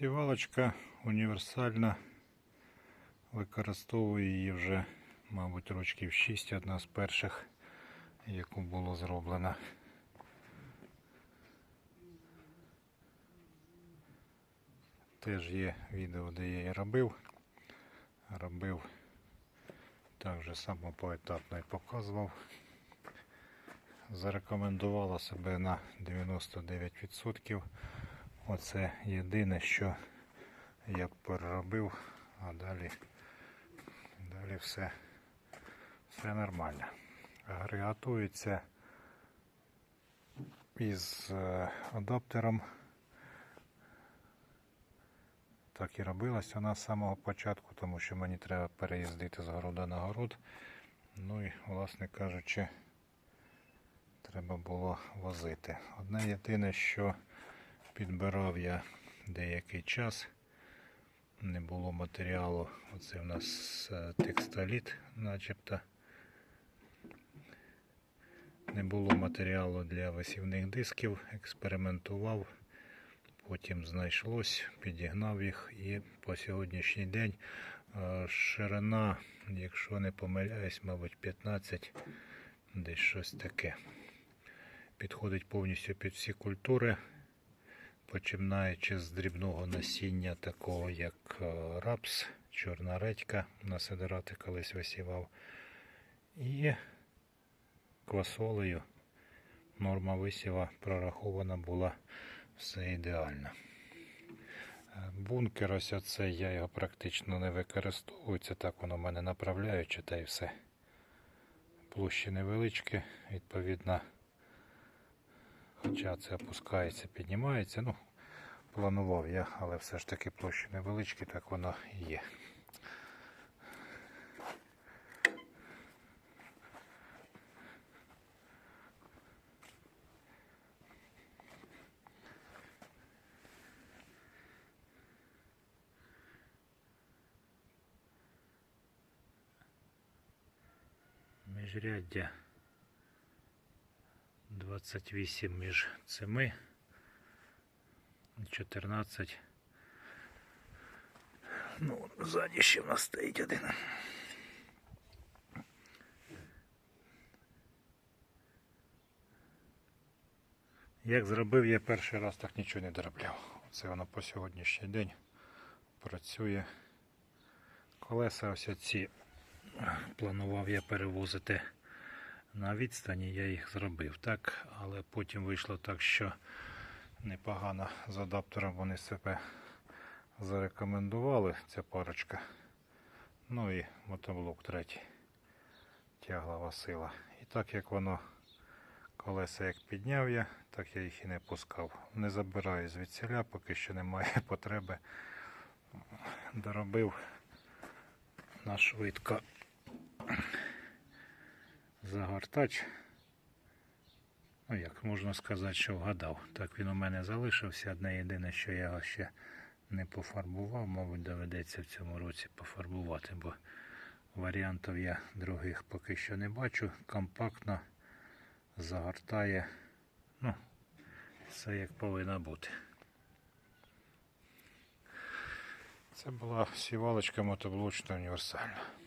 Сівалочка універсальна. Використовую її вже, мабуть, років 6, одна з перших, яку було зроблено. Теж є відео, де я її робив. Робив так же само поетапно і показував. Зарекомендувала себе на 99%. Оце єдине, що я переробив, а далі, далі все, все нормально. Агрегатується із е, адаптером. Так і робилось вона з самого початку, тому що мені треба переїздити з города на город. Ну і, власне кажучи, треба було возити. Одне єдине, що підбирав я деякий час, не було матеріалу. Оце в нас е, текстоліт, начебто. Не було матеріалу для висівних дисків, експериментував, потім знайшлось, підігнав їх і по сьогоднішній день е, ширина, якщо не помиляюсь, мабуть 15, десь щось таке. Підходить повністю під всі культури, починаючи з дрібного насіння, такого як е, рапс, чорна редька, на сидорати колись висівав. І квасолею норма висіва прорахована була все ідеально. Е, Бункер ось оцей, я його практично не використовую. Це так воно в мене направляюче та й все. Площі невеличкі, відповідно. Хоча це опускається, піднімається. Ну, планував я, але все ж таки площі невеличкі, так воно і є. Міжряддя 28 між цими. 14. Ну, ззаді ще в нас стоїть один. Як зробив я перший раз, так нічого не доробляв. Це воно по сьогоднішній день працює. Колеса ось ці планував я перевозити на відстані, я їх зробив так, але потім вийшло так, що непогано з адаптером вони себе зарекомендували, ця парочка. Ну і мотоблок третій. Тяглова сила. І так як воно колеса як підняв я, так я їх і не пускав. Не забираю звідсіля, поки що немає потреби. Доробив на швидко загортач. Ну як можна сказати, що вгадав. Так він у мене залишився. Одне єдине, що я його ще не пофарбував, мабуть, доведеться в цьому році пофарбувати, бо варіантів я других поки що не бачу. Компактно загортає. Ну, все як повинно бути. Це була сівалочка мотоблочна універсальна.